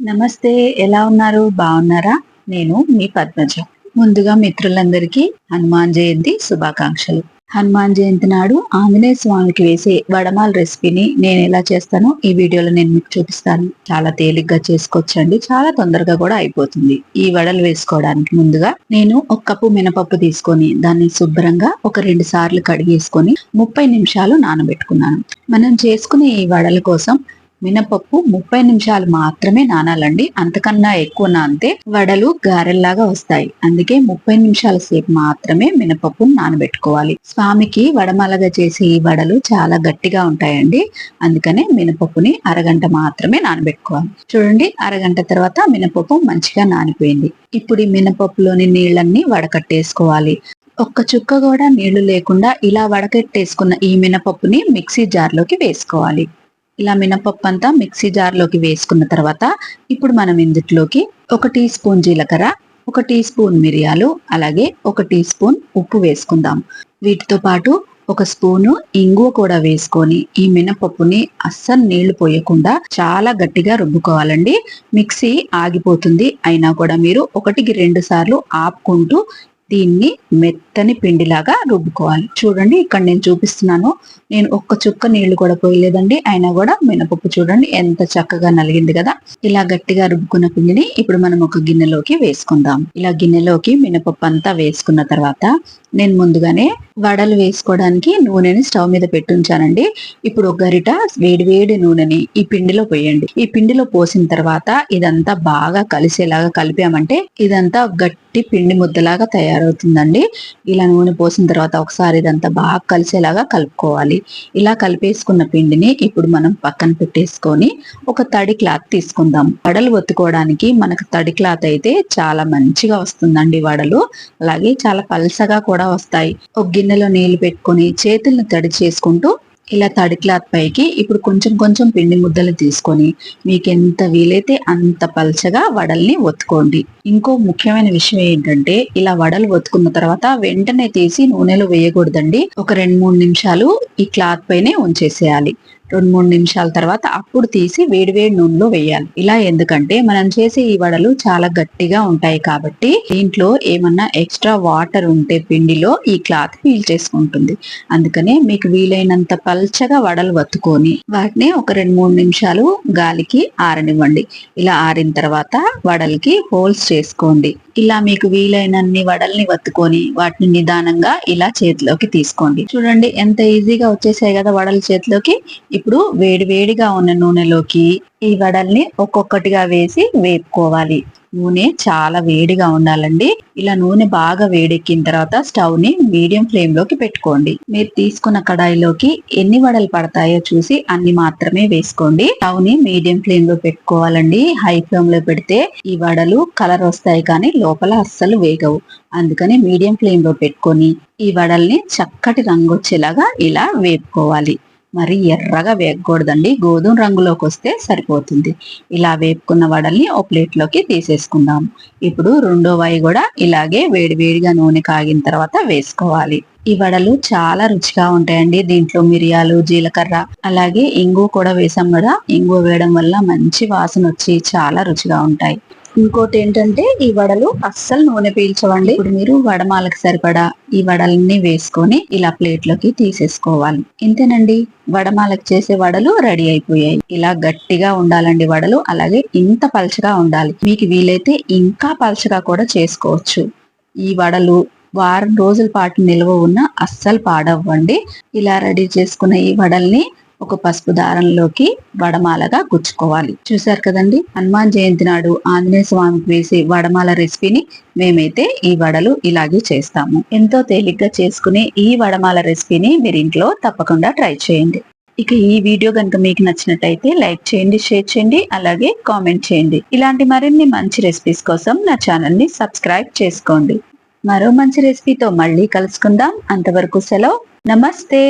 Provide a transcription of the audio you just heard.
నమస్తే ఎలా ఉన్నారు? బాగున్నారా? నేను మీ పద్మజ. ముందుగా మిత్రులందరికీ హనుమాన్ జయంతి శుభాకాంక్షలు. హనుమాన్ జయంతి నాడు ఆంజనేయ స్వామికి వేసే వడమాల రెసిపీని నేను ఎలా చేస్తానో ఈ వీడియోలో నేను మీకు చూపిస్తాను. చాలా తేలిగ్గా చేసుకోవచ్చండి. చాలా తొందరగా కూడా అయిపోతుంది ఈ వడలు వేసుకోవడానికి. ముందుగా నేను ఒక కప్పు మినపప్పు తీసుకొని దాన్ని శుభ్రంగా ఒక రెండు సార్లు కడిగేసుకొని ముప్పై నిమిషాలు నానబెట్టుకున్నాను. మనం చేసుకునే ఈ వడల కోసం మినపప్పు ముప్పై నిమిషాలు మాత్రమే నానాలండి. అంతకన్నా ఎక్కువ నానితే వడలు గారెల్లాగా వస్తాయి. అందుకే ముప్పై నిమిషాల సేపు మాత్రమే మినపప్పును నానబెట్టుకోవాలి. స్వామికి వడమలగా చేసే ఈ వడలు చాలా గట్టిగా ఉంటాయండి. అందుకనే మినపప్పుని అరగంట మాత్రమే నానబెట్టుకోవాలి. చూడండి అరగంట తర్వాత మినపప్పు మంచిగా నానిపోయింది. ఇప్పుడు ఈ మినపప్పులోని నీళ్ళన్ని వడకట్టేసుకోవాలి. ఒక్క చుక్క కూడా నీళ్ళు లేకుండా ఇలా వడకట్టేసుకున్న ఈ మినపప్పుని మిక్సీ జార్లోకి వేసుకోవాలి. ఇలా మినపప్పు అంతా మిక్సీ జార్లోకి వేసుకున్న తర్వాత ఇప్పుడు మనం ఇందుట్లోకి ఒక టీ స్పూన్ జీలకర్ర ఒక టీ స్పూన్ మిరియాలు అలాగే ఒక టీ స్పూన్ ఉప్పు వేసుకుందాం. వీటితో పాటు ఒక స్పూను ఇంగువ కూడా వేసుకొని ఈ మినపప్పుని అస్సలు నీళ్ళు పోయకుండా చాలా గట్టిగా రుబ్బుకోవాలండి. మిక్సీ ఆగిపోతుంది అయినా కూడా మీరు ఒకటికి రెండు సార్లు ఆపుకుంటూ దీన్ని మెత్తని పిండిలాగా రుబ్బుకోవాలి. చూడండి ఇక్కడ నేను చూపిస్తున్నాను. నేను ఒక్క చుక్క నీళ్ళు కూడా పోయలేదండి. అయినా కూడా మినపప్పు చూడండి ఎంత చక్కగా నలిగింది కదా. ఇలా గట్టిగా రుబ్బుకున్న పిండిని ఇప్పుడు మనం ఒక గిన్నెలోకి వేసుకుందాం. ఇలా గిన్నెలోకి మినపప్పు అంతా వేసుకున్న తర్వాత నేను ముందుగానే వడలు వేసుకోవడానికి నూనెని స్టవ్ మీద పెట్టుంచానండి. ఇప్పుడు ఒక గరిట వేడి వేడి నూనెని ఈ పిండిలో పోయండి. ఈ పిండిలో పోసిన తర్వాత ఇదంతా బాగా కలిసేలాగా కలిపామంటే ఇదంతా గట్టి పిండి ముద్దలాగా తయారవుతుందండి. ఇలా నూనె పోసిన తర్వాత ఒకసారి ఇదంతా బాగా కలిసేలాగా కలుపుకోవాలి. ఇలా కలిపేసుకున్న పిండిని ఇప్పుడు మనం పక్కన పెట్టేసుకొని ఒక తడి క్లాత్ తీసుకుందాం. వడలు ఒత్తుకోవడానికి మనకు తడి క్లాత్ అయితే చాలా మంచిగా వస్తుందండి వడలు. అలాగే చాలా పలసగా కూడా వస్తాయి. ఒక గిన్నెలో నీళ్ళు పెట్టుకొని చేతులను తడి చేసుకుంటూ ఇలా తడి క్లాత్ పైకి ఇప్పుడు కొంచెం కొంచెం పిండి ముద్దలు తీసుకొని మీకు ఎంత వీలైతే అంత పల్చగా వడల్ని ఒత్తుకోండి. ఇంకో ముఖ్యమైన విషయం ఏంటంటే ఇలా వడలు ఒత్తుకున్న తర్వాత వెంటనే తీసి నూనెలో వేయకూడదండి. ఒక రెండు మూడు నిమిషాలు ఈ క్లాత్ పైనే ఉంచేసేయాలి. రెండు మూడు నిమిషాల తర్వాత అప్పుడు తీసి వేడివేడి నూనెలో వేయాలి. ఇలా ఎందుకంటే మనం చేసే ఈ వడలు చాలా గట్టిగా ఉంటాయి కాబట్టి దీంట్లో ఏమన్నా ఎక్స్ట్రా వాటర్ ఉంటే పిండిలో ఈ క్లాత్ పీల్ చేసుకుంటుంది. అందుకనే మీకు వీలైనంత పల్చగా వడలు వత్తుకొని వాటిని ఒక రెండు మూడు నిమిషాలు గాలికి ఆరనివ్వండి. ఇలా ఆరిన తర్వాత వడలకి హోల్స్ చేసుకోండి. ఇలా మీకు వీలైనన్ని వడల్ని వత్తుకొని వాటిని నిదానంగా ఇలా చేతిలోకి తీసుకోండి. చూడండి ఎంత ఈజీగా వచ్చేసాయి కదా వడలు చేతిలోకి. ఇప్పుడు వేడి వేడిగా ఉన్న నూనెలోకి ఈ వడల్ని ఒక్కొక్కటిగా వేసి వేపుకోవాలి. నూనె చాలా వేడిగా ఉండాలండి. ఇలా నూనె బాగా వేడెక్కిన తర్వాత స్టవ్ని మీడియం ఫ్లేమ్లోకి పెట్టుకోండి. మీరు తీసుకున్న కడాయిలోకి ఎన్ని వడలు పడతాయో చూసి అన్ని మాత్రమే వేసుకోండి. స్టవ్ని మీడియం ఫ్లేమ్లో పెట్టుకోవాలండి. హై ఫ్లేమ్లో పెడితే ఈ వడలు కలర్ వస్తాయి కానీ లోపల అస్సలు వేగవు. అందుకని మీడియం ఫ్లేమ్లో పెట్టుకొని ఈ వడల్ని చక్కటి రంగు వచ్చేలాగా ఇలా వేపుకోవాలి. మరి ఎర్రగా వేగకూడదండి గోధుమ రంగులోకి వస్తే సరిపోతుంది. ఇలా వేపుకున్న వడల్ని ఓ ప్లేట్లోకి తీసేసుకుందాం. ఇప్పుడు రెండో వాయి కూడా ఇలాగే వేడివేడిగా నూనె కాగిన తర్వాత వేసుకోవాలి. ఈ వడలు చాలా రుచిగా ఉంటాయండి. దీంట్లో మిరియాలు జీలకర్ర అలాగే ఇంగు కూడా వేసాం కదా. ఇంగు వేయడం వల్ల మంచి వాసన వచ్చి చాలా రుచిగా ఉంటాయి. ఇంకోటి ఏంటంటే ఈ వడలు అస్సలు నూనె పీల్చవండి. ఇప్పుడు మీరు వడమాలకు సరిపడా ఈ వడలన్నీ వేసుకొని ఇలా ప్లేట్లోకి తీసేసుకోవాలి. ఇంతేనండి వడమాలకు చేసే వడలు రెడీ అయిపోయాయి. ఇలా గట్టిగా ఉండాలండి వడలు అలాగే ఇంత పలచగా ఉండాలి. మీకు వీలైతే ఇంకా పలచగా కూడా చేసుకోవచ్చు. ఈ వడలు వారం రోజుల పాటు నిల్వ ఉన్న అస్సలు పాడవ్వండి. ఇలా రెడీ చేసుకున్న ఈ వడల్ని ఒక పసుపు దారంలోకి వడమాలగా గుచ్చుకోవాలి. చూసారు కదండి? హనుమాన్ జయంతి నాడు ఆంజనేయ స్వామికి వేసే వడమాల రెసిపీని మేమైతే ఈ వడలు ఇలాగే చేస్తాము. ఎంతో తేలిగ్గా చేసుకునే ఈ వడమాల రెసిపీని మీరు ఇంట్లో తప్పకుండా ట్రై చేయండి. ఇక ఈ వీడియో కనుక మీకు నచ్చినట్టయితే లైక్ చేయండి షేర్ చేయండి అలాగే కామెంట్ చేయండి. ఇలాంటి మరిన్ని మంచి రెసిపీస్ కోసం నా ఛానల్ని సబ్స్క్రైబ్ చేసుకోండి. మరో మంచి రెసిపీతో మళ్ళీ కలుసుకుందాం. అంతవరకు సెలవు. నమస్తే!